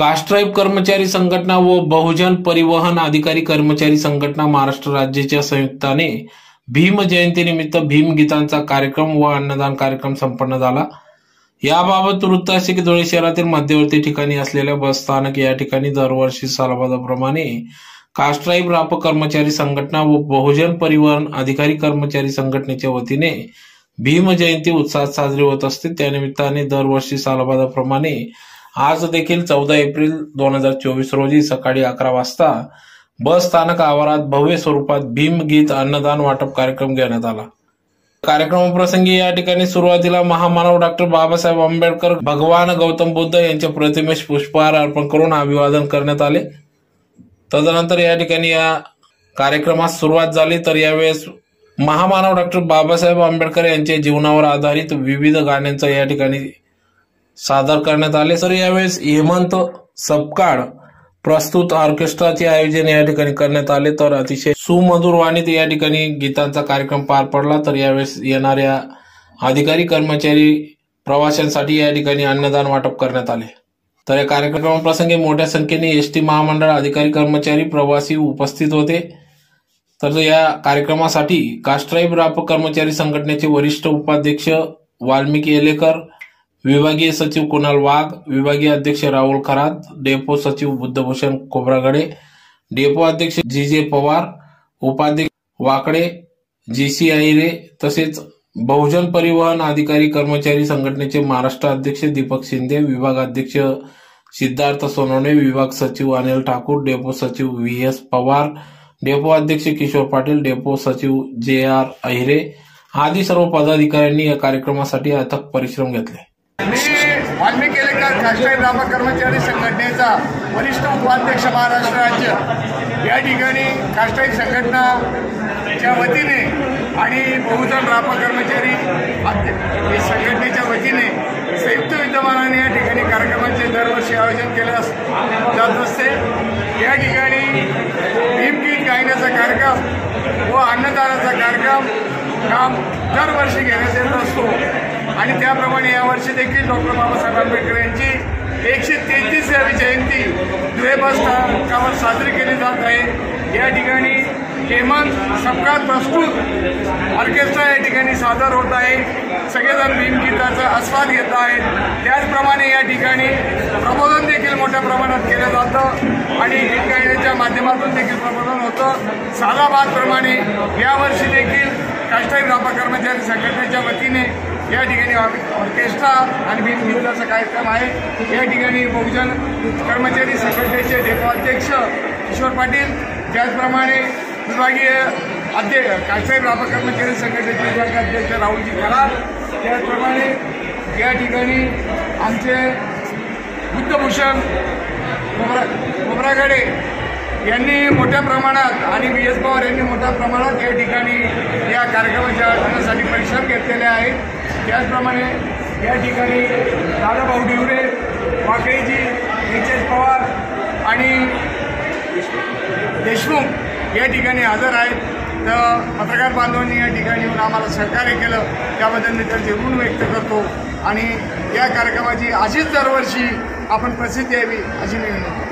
कास्ट्राईब कर्मचारी संघटना व बहुजन परिवहन अधिकारी कर्मचारी संघटना महाराष्ट्र राज्याच्या संयुक्ताने भीम जयंतीनिमित्त भीम गीतांचा कार्यक्रम व अन्नदान कार्यक्रम संपन्न झाला. याबाबत वृत्त असे की धुळे शहरातील मध्यवर्ती ठिकाणी असलेल्या बस स्थानक या ठिकाणी दरवर्षी सालाबादाप्रमाणे कास्ट्राईब राप कर्मचारी संघटना व बहुजन परिवहन अधिकारी कर्मचारी संघटनेच्या वतीने भीम जयंती उत्साहात साजरी होत असते. त्यानिमित्ताने दरवर्षी सालाबादाप्रमाणे आज देखील चौदा एप्रिल दोन हजार चोवीस रोजी सकाळी अकरा वाजता बस स्थानक आवारात भव्य स्वरूपात भीम गीत अन्नदान वाटप कार्यक्रम घेण्यात आला. कार्यक्रमाप्रसंगी या ठिकाणी सुरुवातीला महामानव डॉक्टर बाबासाहेब आंबेडकर भगवान गौतम बुद्ध यांच्या प्रतिमेस पुष्पहार अर्पण करून अभिवादन करण्यात आले. तदनंतर या ठिकाणी या कार्यक्रमास सुरुवात झाली. तर यावेळेस महामानव डॉक्टर बाबासाहेब आंबेडकर यांच्या जीवनावर आधारित विविध गाण्यांचा या ठिकाणी सादर करण्यात आले. सर यावेळेस हेमंत सपकाळ प्रस्तुत ऑर्केस्ट्राचे आयोजन या ठिकाणी करण्यात आले. तर अतिशय सुमधुर वाणीत या ठिकाणी गीतांचा कार्यक्रम पार पडला. तर यावेळेस येणाऱ्या अधिकारी कर्मचारी प्रवाशांसाठी या ठिकाणी अन्नदान वाटप करण्यात आले. तर या कार्यक्रमाप्रसंगी मोठ्या संख्येने एस टी महामंडळ अधिकारी कर्मचारी प्रवासी उपस्थित होते. तर या कार्यक्रमासाठी कास्ट्राईब राप कर्मचारी संघटनेचे वरिष्ठ उपाध्यक्ष वाल्मिकी येलेकर विभागीय सचिव कुणाल वाघ विभागीय अध्यक्ष राहुल खरात डेपो सचिव बुद्धभूषण खोब्रागडे डेपो अध्यक्ष जी जे पवार उपाध्यक्ष वाकडे जी सी आहिरे तसेच बहुजन परिवहन अधिकारी कर्मचारी संघटनेचे महाराष्ट्र अध्यक्ष दीपक शिंदे विभाग अध्यक्ष सिद्धार्थ सोनवणे विभाग सचिव अनिल ठाकूर डेपो सचिव व्ही एस पवार डेपो अध्यक्ष किशोर पाटील डेपो सचिव जे आर अहिरे आदी सर्व पदाधिकाऱ्यांनी या कार्यक्रमासाठी अथक परिश्रम घेतले. मी वाल्मिकी एलेकर राष्ट्रीय ग्राम कर्मचारी संघटनेचा वरिष्ठ उपाध्यक्ष महाराष्ट्र राज्य. या ठिकाणी काष्टाई संघटनाच्या वतीने आणि बहुजन रापा कर्मचारी या संघटनेच्या वतीने संयुक्त विद्यमानाने या ठिकाणी कार्यक्रमाचे दरवर्षी आयोजन केले जात असते. या ठिकाणी भीमगीत गायनाचा कार्यक्रम व अन्नदानाचा कार्यक्रम काम दरवर्षी घेण्यात येत असतो. आणि त्याप्रमाणे यावर्षी देखील डॉक्टर बाबासाहेब आंबेडकर यांची एकशे तेहतीसावी जयंती धुळे स्थानकावर साजरी केली जात आहे. या ठिकाणी हेमंत सबका प्रस्तुत ऑर्केस्ट्रा या ठिकाणी सादर होत आहे. सगळेजण भीमगीताचा आस्वाद घेत आहेत. त्याचप्रमाणे या ठिकाणी प्रबोधन देखील मोठ्या प्रमाणात केलं जातं. आणि गीत गायनाच्या माध्यमातून देखील प्रबोधन होतं. सालाबादप्रमाणे यावर्षी देखील काष्टाई ग्रापा कर्मचारी संघटनेच्या वतीने या ठिकाणी ऑर्केस्ट्रा आणि भीमगीताचा कार्यक्रम आहे. या ठिकाणी बहुजन कर्मचारी संघटनेचे देशाध्यक्ष अध्यक्ष किशोर पाटील त्याचप्रमाणे विभागीय अध्यक्ष काष्टाई ग्रापा कर्मचारी संघटनेचे विभाग अध्यक्ष राहुलजी कराड त्याचप्रमाणे या ठिकाणी आमचे बुद्धभूषण खोबरा खोबरागडे यांनी मोठ्या प्रमाणात आणि व्ही एस पवार यांनी मोठ्या प्रमाणात या ठिकाणी या कार्यक्रमाच्या आयोजनासाठी परिश्रम घेतलेले आहेत. त्याचप्रमाणे या ठिकाणी दादाभाऊ डिवरे वाकळीजी एच एस पवार आणि देशमुख या ठिकाणी हजर आहेत. तर पत्रकार बांधवांनी या ठिकाणी येऊन आम्हाला सहकार्य केलं. त्याबद्दल मी त्यांचे ऋण व्यक्त करतो. आणि या कार्यक्रमाची अशीच दरवर्षी आपण प्रसिद्धी यावी अशी मी विनंती